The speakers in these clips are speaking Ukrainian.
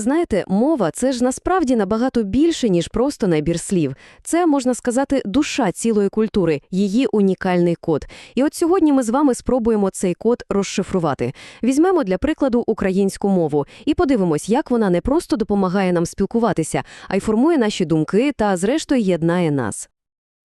Знаєте, мова це ж насправді набагато більше, ніж просто набір слів. Це, можна сказати, душа цілої культури, її унікальний код. І от сьогодні ми з вами спробуємо цей код розшифрувати. Візьмемо для прикладу українську мову і подивимось, як вона не просто допомагає нам спілкуватися, а й формує наші думки та, зрештою, єднає нас.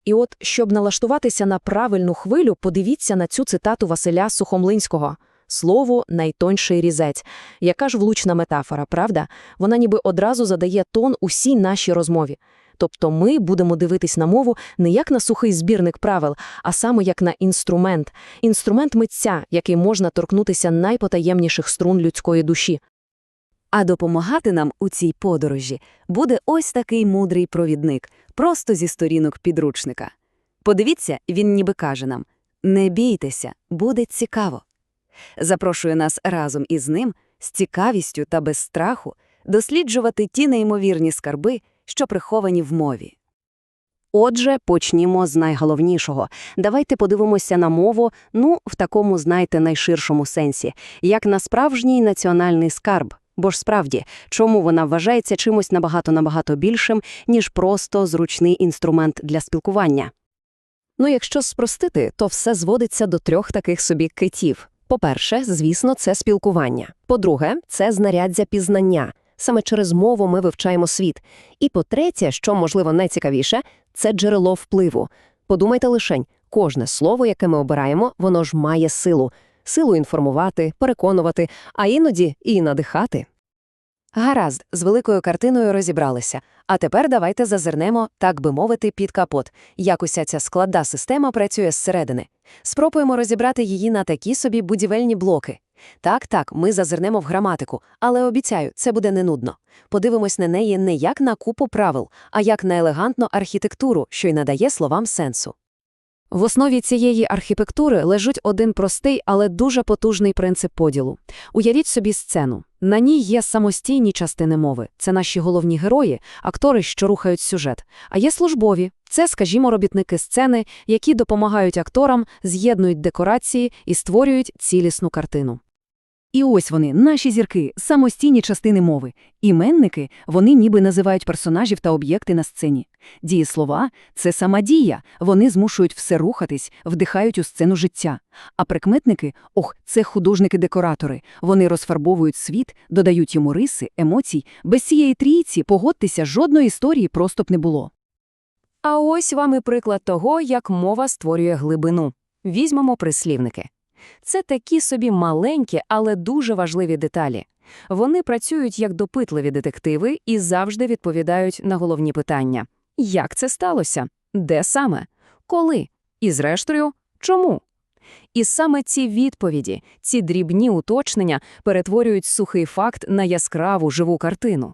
І от, щоб налаштуватися на правильну хвилю, подивіться на цю цитату Василя Сухомлинського «Слово – найтонший різець». Яка ж влучна метафора, правда? Вона ніби одразу задає тон усій нашій розмові. Тобто ми будемо дивитись на мову не як на сухий збірник правил, а саме як на інструмент. Інструмент митця, який можна торкнутися найпотаємніших струн людської душі. А допомагати нам у цій подорожі буде ось такий мудрий провідник, просто зі сторінок підручника. Подивіться, він ніби каже нам «Не бійтеся, буде цікаво». Запрошує нас разом із ним з цікавістю та без страху досліджувати ті неймовірні скарби, що приховані в мові. Отже, почнімо з найголовнішого. Давайте подивимося на мову, ну, в такому, знаєте, найширшому сенсі, як на справжній національний скарб. Бо ж справді, чому вона вважається чимось набагато-набагато більшим, ніж просто зручний інструмент для спілкування? Ну, якщо спростити, то все зводиться до трьох таких собі китів. По-перше, звісно, це спілкування. По-друге, це знаряддя пізнання. Саме через мову ми вивчаємо світ. І по-третє, що, можливо, найцікавіше, це джерело впливу. Подумайте лишень, кожне слово, яке ми обираємо, воно ж має силу. Силу інформувати, переконувати, а іноді і надихати. Гаразд, з великою картиною розібралися. А тепер давайте зазирнемо, так би мовити, під капот, як уся ця складна система працює зсередини. Спробуємо розібрати її на такі собі будівельні блоки. Так, так, ми зазирнемо в граматику, але обіцяю, це буде не нудно. Подивимось на неї не як на купу правил, а як на елегантну архітектуру, що й надає словам сенсу. В основі цієї архітектури лежить один простий, але дуже потужний принцип поділу. Уявіть собі сцену. На ній є самостійні частини мови. Це наші головні герої, актори, що рухають сюжет. А є службові. Це, скажімо, робітники сцени, які допомагають акторам, з'єднують декорації і створюють цілісну картину. І ось вони, наші зірки, самостійні частини мови. Іменники, вони ніби називають персонажів та об'єкти на сцені. Дієслова – це сама дія, вони змушують все рухатись, вдихають у сцену життя. А прикметники – ох, це художники-декоратори. Вони розфарбовують світ, додають йому риси, емоцій. Без цієї трійці, погодьтеся, жодної історії просто б не було. А ось вам і приклад того, як мова створює глибину. Візьмемо прислівники. Це такі собі маленькі, але дуже важливі деталі. Вони працюють як допитливі детективи і завжди відповідають на головні питання. Як це сталося? Де саме? Коли? І зрештою, чому? І саме ці відповіді, ці дрібні уточнення перетворюють сухий факт на яскраву живу картину.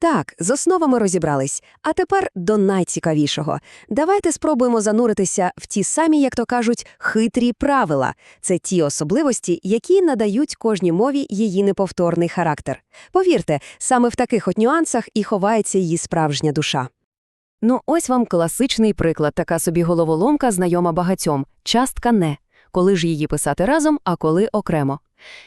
Так, з основами розібрались. А тепер до найцікавішого. Давайте спробуємо зануритися в ті самі, як то кажуть, хитрі правила. Це ті особливості, які надають кожній мові її неповторний характер. Повірте, саме в таких от нюансах і ховається її справжня душа. Ну, ось вам класичний приклад, така собі головоломка, знайома багатьом. Частка «не». Коли ж її писати разом, а коли окремо.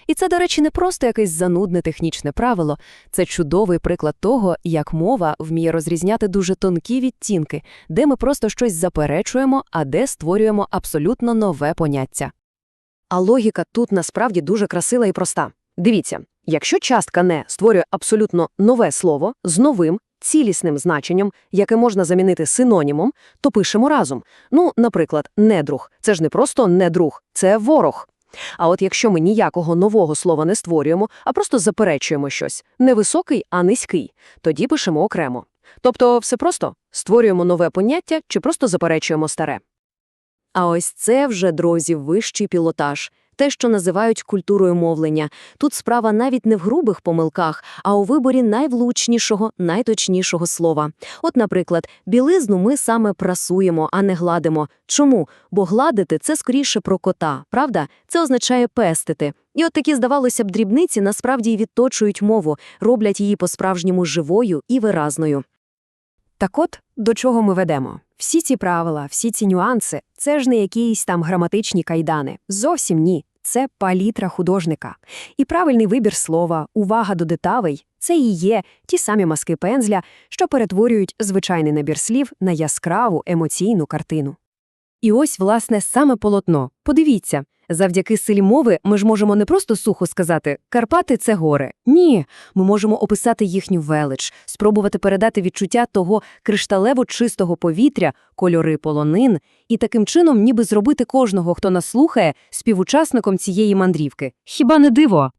І це, до речі, не просто якесь занудне технічне правило, це чудовий приклад того, як мова вміє розрізняти дуже тонкі відтінки, де ми просто щось заперечуємо, а де створюємо абсолютно нове поняття. А логіка тут насправді дуже красива і проста. Дивіться, якщо частка «не» створює абсолютно нове слово з новим, цілісним значенням, яке можна замінити синонімом, то пишемо разом. Ну, наприклад, недруг. Це ж не просто недруг, це ворог. А от якщо ми ніякого нового слова не створюємо, а просто заперечуємо щось не високий, а низький, тоді пишемо окремо. Тобто все просто створюємо нове поняття чи просто заперечуємо старе. А ось це вже, друзі, вищий пілотаж, те, що називають культурою мовлення. Тут справа навіть не в грубих помилках, а у виборі найвлучнішого, найточнішого слова. От, наприклад, білизну ми саме прасуємо, а не гладимо. Чому? Бо гладити це скоріше про кота, правда? Це означає пестити. І от такі, здавалося б, дрібниці насправді й відточують мову, роблять її по-справжньому живою і виразною. Так от, до чого ми ведемо? Всі ці правила, всі ці нюанси це ж не якісь там граматичні кайдани. Зовсім ні. Це палітра художника. І правильний вибір слова, увага до деталей Це і є ті самі маски пензля, що перетворюють звичайний набір слів на яскраву емоційну картину. І ось, власне, саме полотно. Подивіться, завдяки силі мови ми ж можемо не просто сухо сказати «Карпати – це гори». Ні, ми можемо описати їхню велич, спробувати передати відчуття того кришталево чистого повітря, кольори полонин, і таким чином ніби зробити кожного, хто нас слухає, співучасником цієї мандрівки. Хіба не диво?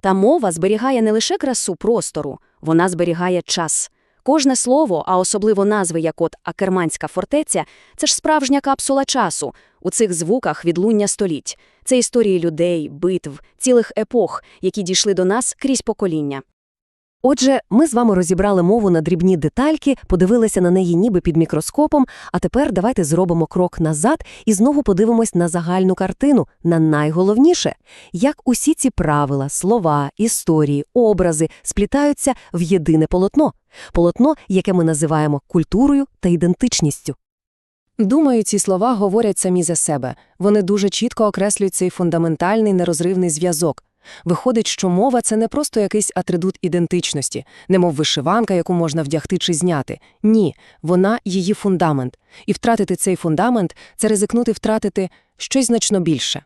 Та мова зберігає не лише красу простору, вона зберігає час. Кожне слово, а особливо назви, як от Акерманська фортеця, це ж справжня капсула часу. У цих звуках відлуння століть. Це історії людей, битв, цілих епох, які дійшли до нас крізь покоління. Отже, ми з вами розібрали мову на дрібні детальки, подивилися на неї ніби під мікроскопом, а тепер давайте зробимо крок назад і знову подивимось на загальну картину, на найголовніше, як усі ці правила, слова, історії, образи сплітаються в єдине полотно. Полотно, яке ми називаємо культурою та ідентичністю. Думаю, ці слова говорять самі за себе. Вони дуже чітко окреслюють цей фундаментальний нерозривний зв'язок. Виходить, що мова – це не просто якийсь атрибут ідентичності, немов вишиванка, яку можна вдягти чи зняти. Ні, вона – її фундамент. І втратити цей фундамент – це ризикнути втратити щось значно більше.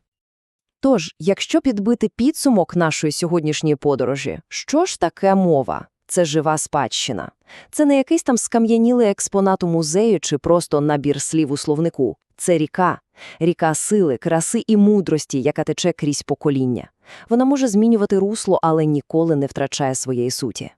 Тож, якщо підбити підсумок нашої сьогоднішньої подорожі, що ж таке мова? Це жива спадщина. Це не якийсь там скам'янілий експонат у музею чи просто набір слів у словнику. Це ріка. Ріка сили, краси і мудрості, яка тече крізь покоління. Вона може змінювати русло, але ніколи не втрачає своєї суті.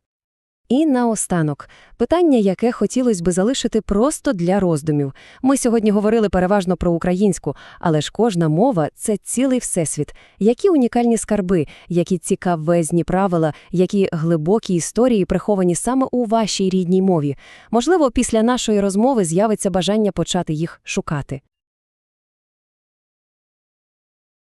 І наостанок, питання, яке хотілося би залишити просто для роздумів. Ми сьогодні говорили переважно про українську, але ж кожна мова – це цілий всесвіт. Які унікальні скарби, які цікавезні правила, які глибокі історії приховані саме у вашій рідній мові. Можливо, після нашої розмови з'явиться бажання почати їх шукати.